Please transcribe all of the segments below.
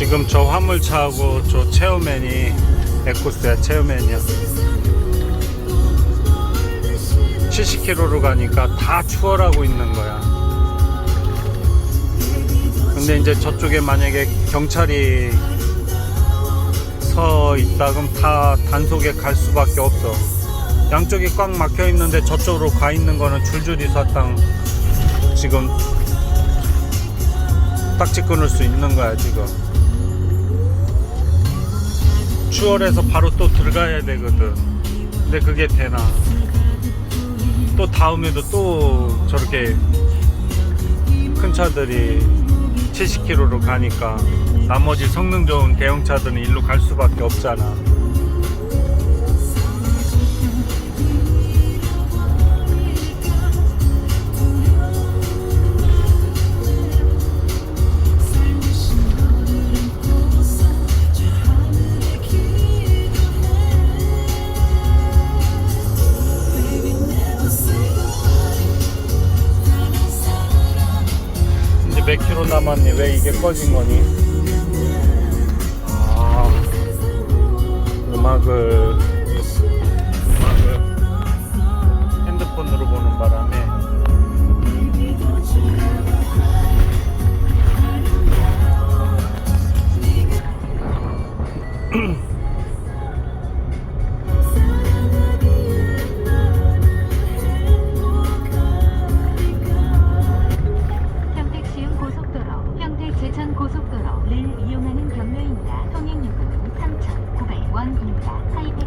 지금 저 화물차하고 저 체어맨이 에코스야 체어맨이야. 70km로 가니까 다 추월하고 있는 거야. 근데 이제 저쪽에 만약에 경찰이 서 있다 그럼 다 단속에 갈 수밖에 없어. 양쪽이 꽉 막혀 있는데 저쪽으로 가 있는 거는 줄줄이 사탕 지금 딱지 끊을 수 있는 거야 지금 추월해서 바로 또 들어가야 되거든. 근데 그게 되나? 또 다음에도 또 저렇게 큰 차들이 70km로 가니까 나머지 성능 좋은 대형차들은 일로 갈 수밖에 없잖아 몇 킬로 남았니? 왜 이게 꺼진 거니? 아, 음악을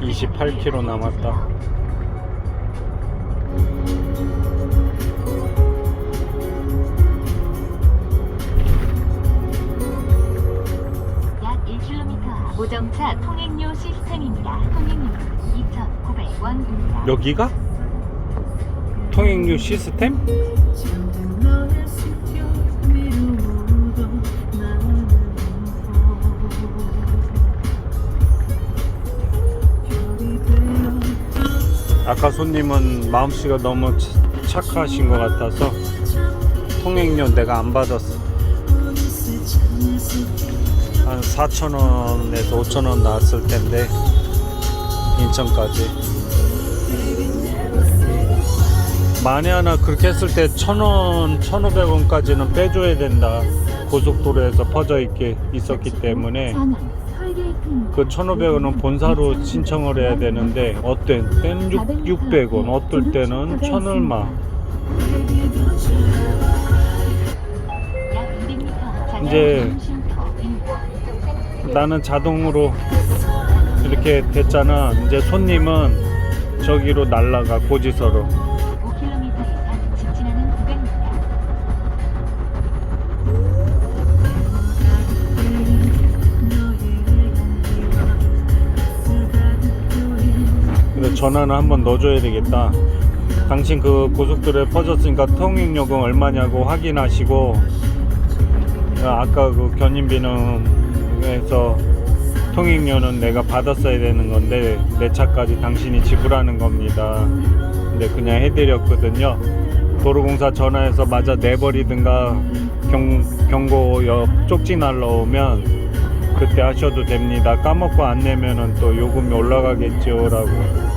28km 남았다. 약 1km 앞 무정차 통행료 시스템입니다. 통행요금은 2,900원입니다. 여기가 통행료 시스템? 아까 손님은 마음씨가 너무 차- 착하신 것 같아서 통행료 내가 안 받았어. 한 4,000원에서 5,000원 나왔을 텐데 인천까지. 만에 하나 그렇게 했을 때 1,000원, 1,500원까지는 빼줘야 된다. 고속도로에서 퍼져 있게 있었기 때문에 그 1,500원은 본사로 신청을 해야 되는데 어떤 때는 6, 600원, 어떨 때는 1,000 얼마. 약 200m 앞 이제. 나는 자동으로 이렇게 됐잖아. 이제 손님은 저기로 날라가 고지서로. 그래서 전화는 한번 넣어줘야 되겠다. 당신 그 고속도로에 퍼졌으니까 통행요금 얼마냐고 확인하시고 어, 아까 그 견인비는에서 통행료는 내가 받았어야 되는 건데 내 차까지 당신이 지불하는 겁니다. 근데 그냥 해드렸거든요. 도로공사 전화해서 맞아 내버리든가 경, 경고 여 쪽지 날라오면 그때 하셔도 됩니다. 까먹고 안 내면은 또 요금이 올라가겠죠라고